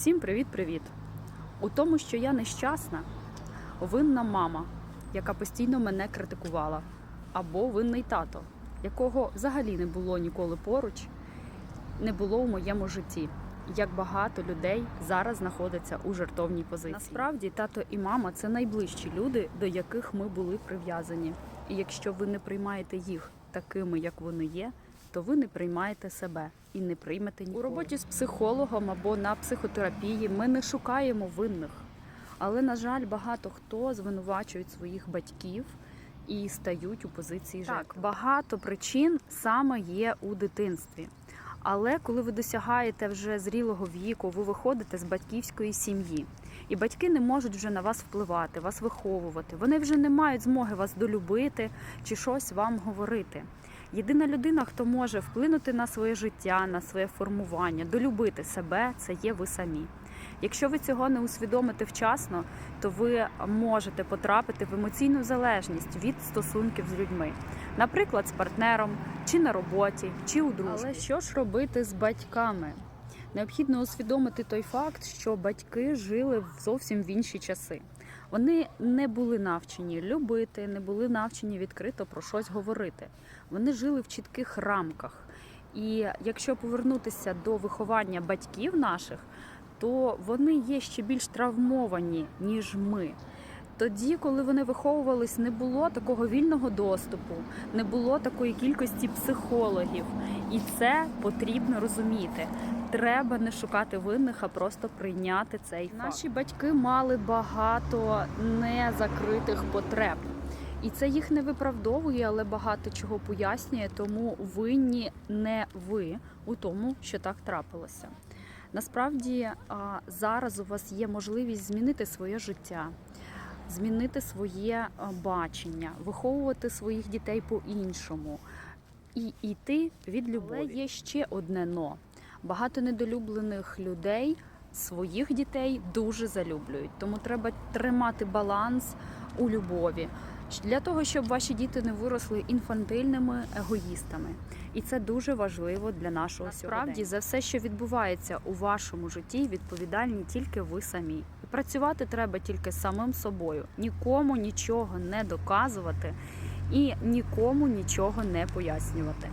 Всім привіт-привіт! У тому, що я нещасна, винна мама, яка постійно мене критикувала, або винний тато, якого взагалі не було ніколи поруч, не було у моєму житті. Як багато людей зараз знаходяться у жертовній позиції. Насправді, тато і мама це найближчі люди, до яких ми були прив'язані. І якщо ви не приймаєте їх такими, як вони є, то ви не приймаєте себе і не приймете ніколи. У роботі з психологом або на психотерапії ми не шукаємо винних. Але, на жаль, багато хто звинувачують своїх батьків і стають у позиції жертви. Так, багато причин саме є у дитинстві. Але коли ви досягаєте вже зрілого віку, ви виходите з батьківської сім'ї, і батьки не можуть вже на вас впливати, вас виховувати. Вони вже не мають змоги вас долюбити чи щось вам говорити. Єдина людина, хто може вплинути на своє життя, на своє формування, долюбити себе, це є ви самі. Якщо ви цього не усвідомите вчасно, то ви можете потрапити в емоційну залежність від стосунків з людьми, наприклад, з партнером, чи на роботі, чи у дружбі. Але що ж робити з батьками? Необхідно усвідомити той факт, що батьки жили зовсім в інші часи. Вони не були навчені любити, не були навчені відкрито про щось говорити. Вони жили в чітких рамках. І якщо повернутися до виховання батьків наших, то вони є ще більш травмовані, ніж ми. Тоді, коли вони виховувались, не було такого вільного доступу, не було такої кількості психологів, і це потрібно розуміти. Треба не шукати винних, а просто прийняти цей факт. Наші батьки мали багато незакритих потреб. І це їх не виправдовує, але багато чого пояснює, тому винні не ви у тому, що так трапилося. Насправді зараз у вас є можливість змінити своє життя, змінити своє бачення, виховувати своїх дітей по-іншому і йти від любові. Але є ще одне но. Багато недолюблених людей своїх дітей дуже залюблюють, тому треба тримати баланс у любові. Для того, щоб ваші діти не виросли інфантильними егоїстами, і це дуже важливо для нашого Насправді, сьогодення. за все, що відбувається у вашому житті, відповідальні тільки ви самі. Працювати треба тільки самим собою, нікому нічого не доказувати і нікому нічого не пояснювати.